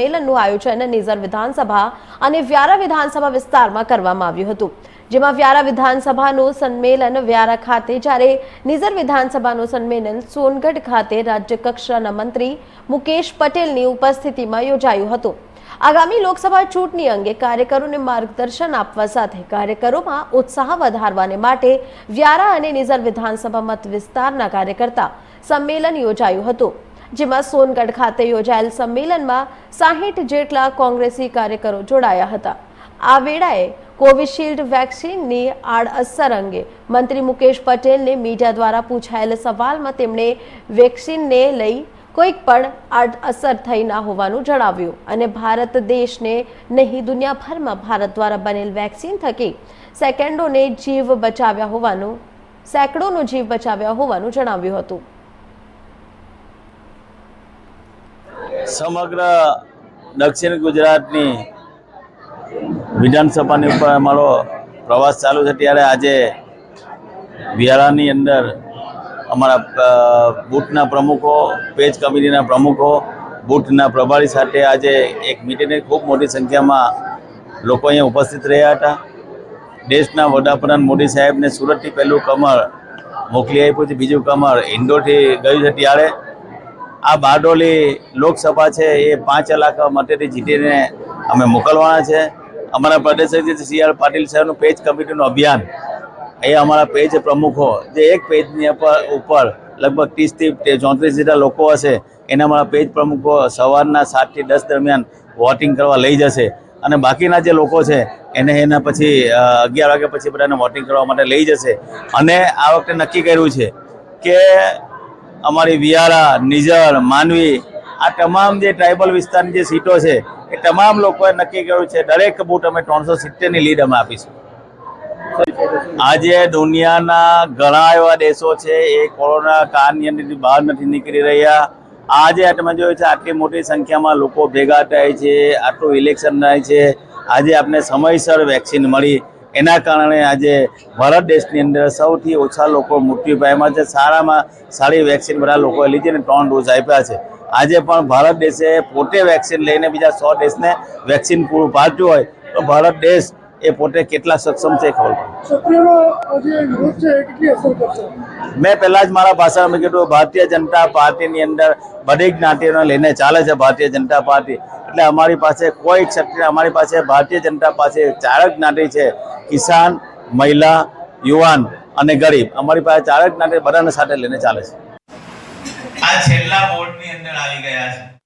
સંમેલનનું આયોજન નિઝર વિધાનસભા અને વ્યારા વિધાનસભા વિસ્તારમાં કરવામાં આવ્યું હતું. જેમાં વ્યારા વિધાનસભાનું સંમેલન વ્યારા ખાતે, જ્યારે નિઝર વિધાનસભાનું સંમેલન સોનગઢ ખાતે રાજ્ય કક્ષાના મંત્રી મુકેશ પટેલની ઉપસ્થિતિમાં યોજાયું હતું. આગામી લોકસભા ચૂંટણી અંગે કાર્યકરોને માર્ગદર્શન આપવા સાથે કાર્યકરોમાં ઉત્સાહ વધારવાને માટે વ્યારા અને નિઝર વિધાનસભા મત વિસ્તારના કાર્યકર્તા સંમેલન યોજાયું હતું. જેમાં સોનગઢ ખાતે યોજાયેલ સંમેલનમાં સાહીઠ જેટલા કોંગ્રેસી કાર્યકરો જોડાયા હતા. આ વેળાએ કોવિશિલ્ડ વેક્સિનની આડઅસર અંગે મંત્રી મુકેશ પટેલને મીડિયા દ્વારા પૂછાયેલ સવાલમાં તેમણે વેક્સિનને લઈ કોઈક પણ આડઅસર થઈ ના હોવાનું જણાવ્યું અને ભારત દેશને નહીં, દુનિયાભરમાં ભારત દ્વારા બનેલ વેક્સિન થકી સેકન્ડોને જીવ બચાવ્યા હોવાનું, સેંકડોનો જીવ બચાવ્યા હોવાનું જણાવ્યું હતું. સમગ્ર દક્ષિણ ગુજરાતની વિધાનસભાની ઉપર અમારો પ્રવાસ ચાલુ છે. ત્યારે આજે વિહારાની અંદર અમારા બૂથના પ્રમુખો, પેજ કમિટીના પ્રમુખો બૂથના પ્રભારી સાથે આજે એક મિટિંગની ખૂબ મોટી સંખ્યામાં લોકો અહીંયા ઉપસ્થિત રહ્યા હતા. દેશના વડાપ્રધાન મોદી સાહેબને સુરતથી પહેલું કમળ મોકલી આપ્યું છે. બીજું કમળ ઇન્દોરથી ગયું છે. ત્યારે આ બારડોલી લોકસભા છે, એ પાંચ લાખ મતેથી જીતીને અમે મોકલવાના છે. અમારા પ્રદેશ સી આર પાટીલ સાહેબનું પેજ કમિટીનું અભિયાન. એ અમારા પેજ પ્રમુખો, જે એક પેજની ઉપર લગભગ ત્રીસથી ચોત્રીસ જેટલા લોકો હશે, એને અમારા પેજ પ્રમુખો સવારના સાતથી દસ દરમિયાન વોટિંગ કરવા લઈ જશે. અને બાકીના જે લોકો છે, એને એના પછી અગિયાર વાગ્યા પછી બધાને વોટિંગ કરવા માટે લઈ જશે. અને આ વખતે નક્કી કર્યું છે કે અમારી વિયારા નિઝર માનવી, આ તમામ જે ટ્રાઇબલ વિસ્તારની જે સીટો છે, એ તમામ લોકોએ નક્કી કર્યું છે, દરેક બૂટ અમે ત્રણસો સિત્તેરની લીડ અમે આપીશું. આજે દુનિયાના ઘણા એવા દેશો છે, એ કોરોના કાળની અંદરથી બહાર નથી નીકળી રહ્યા. આજે તમે જોયું છે, આટલી મોટી સંખ્યામાં લોકો ભેગા થાય છે, આટલું ઇલેક્શન થાય છે. આજે આપણે સમયસર વેક્સિન મળી. એના કારણે આજે ભારત દેશની અંદર સૌથી ઓછા લોકો મૃત્યુ પામ્યા છે. સારામાં સારી વેક્સિન બધા લોકોએ લીધી અને ત્રણ ડોઝ આપ્યા છે. આજે પણ ભારત દેશે પોતે વેક્સિન લઈને બીજા સો દેશને વેક્સિન પૂરું પાડ્યું હોય તો ભારત દેશ એ પોતે કેટલા સક્ષમ છે ખબર પડે. મેં પહેલા જ મારા ભાષણમાં કીધું ભારતીય જનતા પાર્ટીની અંદર બધી જ્ઞાતિઓને લઈને ચાલે છે ભારતીય જનતા પાર્ટી. એટલે અમારી પાસે કોઈ ક્ષત્રિય અમારી પાસે ભારતીય જનતા પાસે ચાર જ જ્ઞાતિ છે. કિસાન મહિલા યુવાન અને ગરીબ. અમારી પાસે ચાર જ જ્ઞાતિ બધાને સાથે લઈને ચાલે છે. આ છેલ્લા બોર્ડની અંદર આવી ગયા છે.